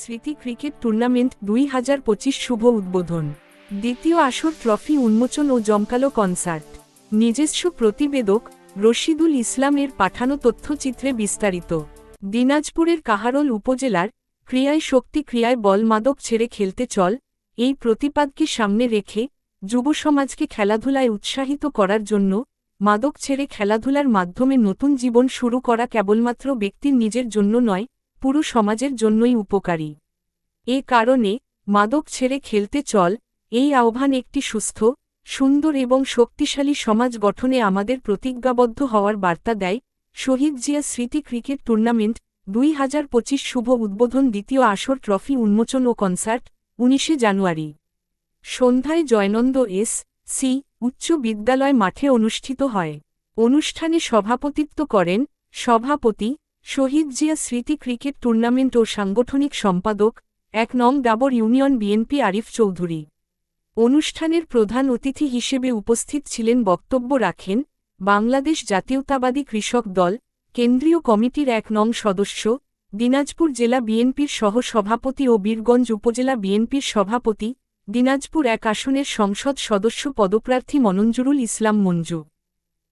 স্মৃতি cricket tournament দুই হাজার পঁচিশ শুভ উদ্বোধন। দ্বিতীয় আসর ট্রফি উন্মোচন ও জমকালো কনসার্ট। নিজস্ব প্রতিবেদক রশিদুল ইসলামের পাঠানো তথ্যচিত্রে বিস্তারিত। দিনাজপুরের কাহারোল উপজেলার ক্রিয়ায় শক্তি ক্রিয়ায় বল মাদক ছেড়ে খেলতে চল, এই প্রতিপাদকে সামনে রেখে যুব সমাজকে খেলাধুলায় উৎসাহিত করার জন্য মাদক ছেড়ে খেলাধুলার মাধ্যমে নতুন জীবন শুরু করা কেবলমাত্র ব্যক্তির নিজের জন্য নয় পুরো সমাজের জন্যই উপকারী। এ কারণে, মাদক ছেড়ে খেলতে চল, এই আহ্বান একটি সুস্থ, সুন্দর এবং শক্তিশালী সমাজ গঠনে আমাদের প্রতিজ্ঞাবদ্ধ হওয়ার বার্তা দেয় শহীদ জিয়া স্মৃতি ক্রিকেট টুর্নামেন্ট দুই হাজার পঁচিশ শুভ উদ্বোধন দ্বিতীয় আসর ট্রফি উন্মোচন ও কনসার্ট, উনিশে জানুয়ারি। সন্ধ্যায় জয়নন্দ এস সি উচ্চ বিদ্যালয় মাঠে অনুষ্ঠিত হয়। অনুষ্ঠানে সভাপতিত্ব করেন সভাপতি শহীদ জিয়া স্মৃতি ক্রিকেট টুর্নামেন্ট ও সাংগঠনিক সম্পাদক, এক নং ডাবর ইউনিয়ন বিএনপি আরিফ চৌধুরী। অনুষ্ঠানের প্রধান অতিথি হিসেবে উপস্থিত ছিলেন বক্তব্য রাখেন বাংলাদেশ জাতীয়তাবাদী কৃষক দল, কেন্দ্রীয় কমিটির এক নং সদস্য, দিনাজপুর জেলা বিএনপির সহ-সভাপতি ও বীরগঞ্জ উপজেলা বিএনপির সভাপতি, দিনাজপুর এক আসনের সংসদ সদস্য পদপ্রার্থী মনঞ্জুরুল ইসলাম মঞ্জু।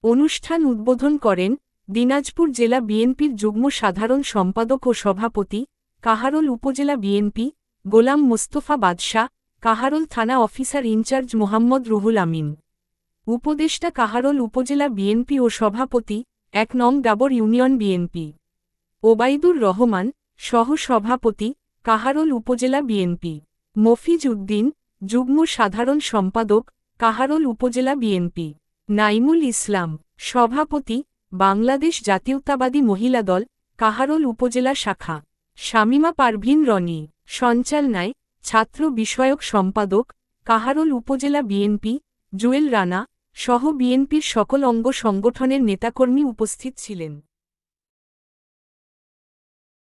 অনুষ্ঠান উদ্বোধন করেন দিনাজপুর জেলা বিএনপির যুগ্ম সাধারণ সম্পাদক ও সভাপতি, কাহারোল উপজেলা বিএনপি, গোলাম মোস্তফা বাদশাহ, কাহারোল থানা officer in charge Mohammad Ruhul Amin. উপদেষ্টা কাহারোল উপজেলা বিএনপি ও সভাপতি, এক নং ডাবর ইউনিয়ন বিএনপি। ওবাইদুর রহমান, সহ-সভাপতি, কাহারোল উপজেলা বিএনপি। মফিজ উদ্দিন, যুগ্ম সাধারণ সম্পাদক, কাহারোল উপজেলা বিএনপি। নাইমুল ইসলাম, সভাপতি বাংলাদেশ জাতীয়তাবাদী মহিলা দল, কাহারোল উপজেলা শাখা। শামিমা পারভিন রনি। সঞ্চালনায় ছাত্র বিষয়ক সম্পাদক, কাহারোল উপজেলা বিএনপি, জুয়েল রানা সহ বিএনপির সকল অঙ্গ সংগঠনের নেতাকর্মী উপস্থিত ছিলেন।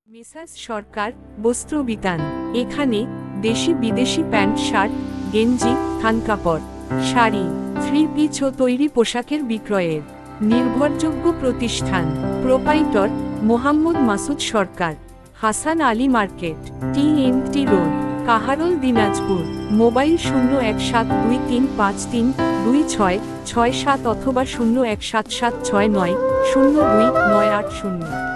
মেসার্স সরকার, বস্ত্র বিতান। এখানে দেশি বিদেশি প্যান্ট, শার্ট, গেঞ্জি, থান কাপড়, শাড়ি, থ্রি পিচ ও তৈরি পোশাকের বিক্রয়ের নির্ভরযোগ্য প্রতিষ্ঠান, proprietor, Mohammad Masud Sarkar, Hasan Ali market, T N T road, Kaharol, Dinajpur, mobile শূন্য এক সাত দুই তিন পাঁচ তিন দুই ছয় ছয় সাত অথবা শূন্য এক সাত সাত ছয় নয় শূন্য দুই নয় আট শূন্য।